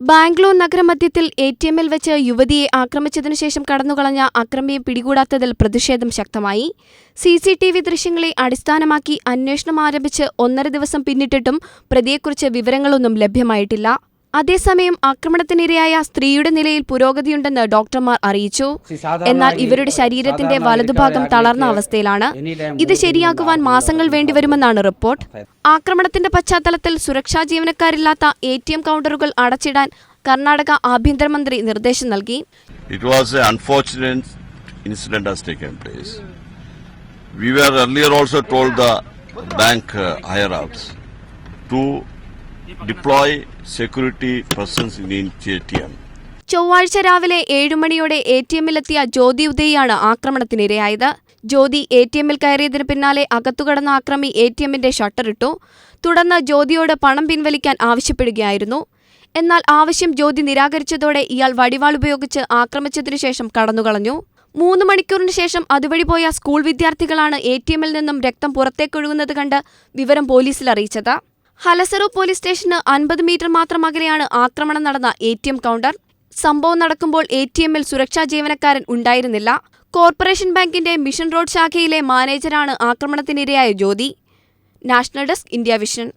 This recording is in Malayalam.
ബാംഗ്ലൂർ നഗരമധ്യത്തിൽ എ ടി എമ്മിൽ വെച്ച് യുവതിയെ ആക്രമിച്ചതിനു ശേഷം കടന്നുകളഞ്ഞ അക്രമിയെ പിടികൂടാത്തതിൽ പ്രതിഷേധം ശക്തമായി. സി സി ടി വി ദൃശ്യങ്ങളെ അടിസ്ഥാനമാക്കി അന്വേഷണം ആരംഭിച്ച് ഒന്നര ദിവസം പിന്നിട്ടിട്ടും പ്രതിയെക്കുറിച്ച് വിവരങ്ങളൊന്നും ലഭ്യമായിട്ടില്ല. അതേസമയം ആക്രമണത്തിനിരയായ സ്ത്രീയുടെ നിലയിൽ പുരോഗതിയുണ്ടെന്ന് ഡോക്ടർമാർ അറിയിച്ചു. എന്നാൽ ഇവരുടെ ശരീരത്തിന്റെ വലതുഭാഗം തളർന്ന അവസ്ഥയിലാണ്. ഇത് ശരിയാക്കുവാൻ മാസങ്ങൾ വേണ്ടിവരുമെന്നാണ് റിപ്പോർട്ട്. ആക്രമണത്തിന്റെ പശ്ചാത്തലത്തിൽ സുരക്ഷാ ജീവനക്കാരില്ലാത്ത എ ടി എം കൗണ്ടറുകൾ അടച്ചിടാൻ കർണാടക ആഭ്യന്തരമന്ത്രി നിർദ്ദേശം നൽകി. It was an unfortunate incident has taken place. We were earlier also told the bank uh, higher ups to deploy security presence ATM. ചൊവ്വാഴ്ച രാവിലെ ഏഴുമണിയോടെ എ ടി എമ്മിലെത്തിയ ജ്യോതി ഉദയാണ് ആക്രമണത്തിനിരയായത്. ജ്യോതി എ ടി എമ്മിൽ കയറിയതിന് പിന്നാലെ അകത്തുകടന്ന ആക്രമി എ ടി എമ്മിന്റെ ഷട്ടറിട്ടു തുടർന്ന് ജ്യോതിയോട് പണം പിൻവലിക്കാൻ ആവശ്യപ്പെടുകയായിരുന്നു. എന്നാൽ ആവശ്യം ജ്യോതി നിരാകരിച്ചതോടെ ഇയാൾ വടിവാൾ ഉപയോഗിച്ച് ആക്രമിച്ചതിനു ശേഷം കടന്നുകളഞ്ഞു. മൂന്ന് മണിക്കൂറിന് ശേഷം അതുവഴി പോയ സ്കൂൾ വിദ്യാർത്ഥികളാണ് എ ടി എമ്മിൽ നിന്നും രക്തം പുറത്തേക്കൊഴുകുന്നത് കണ്ട് വിവരം പോലീസിൽ അറിയിച്ചത്. ഹലസറു പോലീസ് സ്റ്റേഷന് അൻപത് മീറ്റർ മാത്രം അകലെയാണ് ആക്രമണം നടന്ന എ ടി എം കൗണ്ടർ. സംഭവം നടക്കുമ്പോൾ എ ടി എമ്മിൽ സുരക്ഷാ ജീവനക്കാരൻ ഉണ്ടായിരുന്നില്ല. കോർപ്പറേഷൻ ബാങ്കിന്റെ മിഷൻ റോഡ് ശാഖയിലെ മാനേജരാണ് ആക്രമണത്തിനിരയായ Jyothi. National desk India vision.